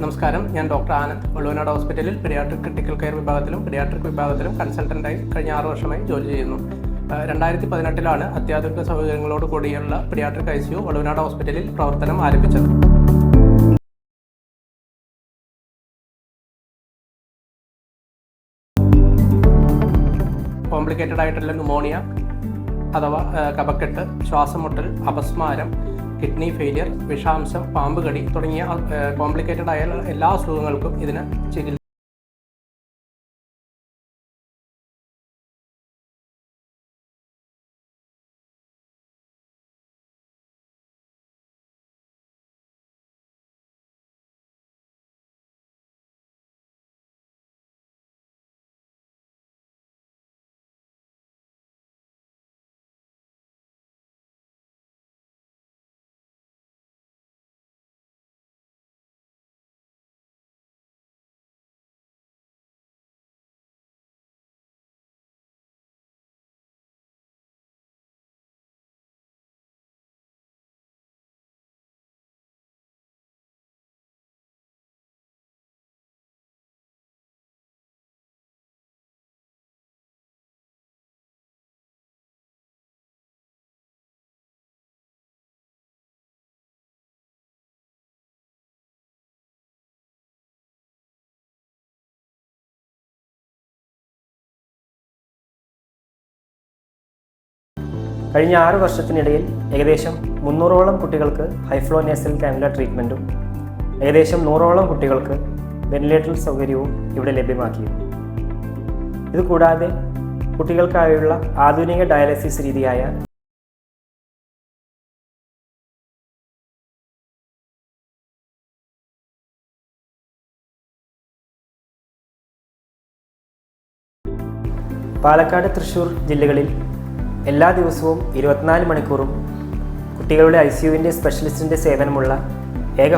നമസ്കാരം. ഞാൻ ഡോക്ടർ ആനന്ദ് ഒളുവനാട് ഹോസ്പിറ്റലിൽ പെരിയാട്രിക് ക്രിട്ടിക്കൽ കെയർ വിഭാഗത്തിലും പെരിയാട്രിക് വിഭാഗത്തിലും കൺസൾട്ടന്റായി കഴിഞ്ഞ ആറ് വർഷമായി ജോലി ചെയ്യുന്നു. രണ്ടായിരത്തി പതിനെട്ടിലാണ് അത്യാധുനിക സൗകര്യങ്ങളോട് കൂടിയുള്ള പെരിയാട്രിക് ഐ സിയു ഒളുവനാട് ഹോസ്പിറ്റലിൽ പ്രവർത്തനം ആരംഭിച്ചത്. കോംപ്ലിക്കേറ്റഡ് ആയിട്ടുള്ള ന്യൂമോണിയ അഥവാ കപക്കെട്ട് ശ്വാസമുട്ടൽ അപസ്മാരം കിഡ്നി ഫെയിലിയർ വിഷാംശം പാമ്പ് കടി തുടങ്ങിയ കോംപ്ലിക്കേറ്റഡ് ആയ എല്ലാ അസുഖങ്ങൾക്കും ഇതിന് ചികിത്സ കഴിഞ്ഞ ആറ് വർഷത്തിനിടയിൽ ഏകദേശം മുന്നൂറോളം കുട്ടികൾക്ക് ഹൈഫ്ലോ നേസൽ കാനുല ട്രീറ്റ്മെന്റും ഏകദേശം നൂറോളം കുട്ടികൾക്ക് വെന്റിലേറ്റർ സൗകര്യവും ഇവിടെ ലഭ്യമാക്കിയിരുന്നു. ഇതുകൂടാതെ കുട്ടികൾക്കായുള്ള ആധുനിക ഡയാലിസിസ് രീതിയായ പാലക്കാട് തൃശ്ശൂർ ജില്ലകളിൽ എല്ലാ ദിവസവും ഇരുപത്തിനാല് മണിക്കൂറും കുട്ടികളുടെ ഐ സ്പെഷ്യലിസ്റ്റിന്റെ സേവനമുള്ള ഏക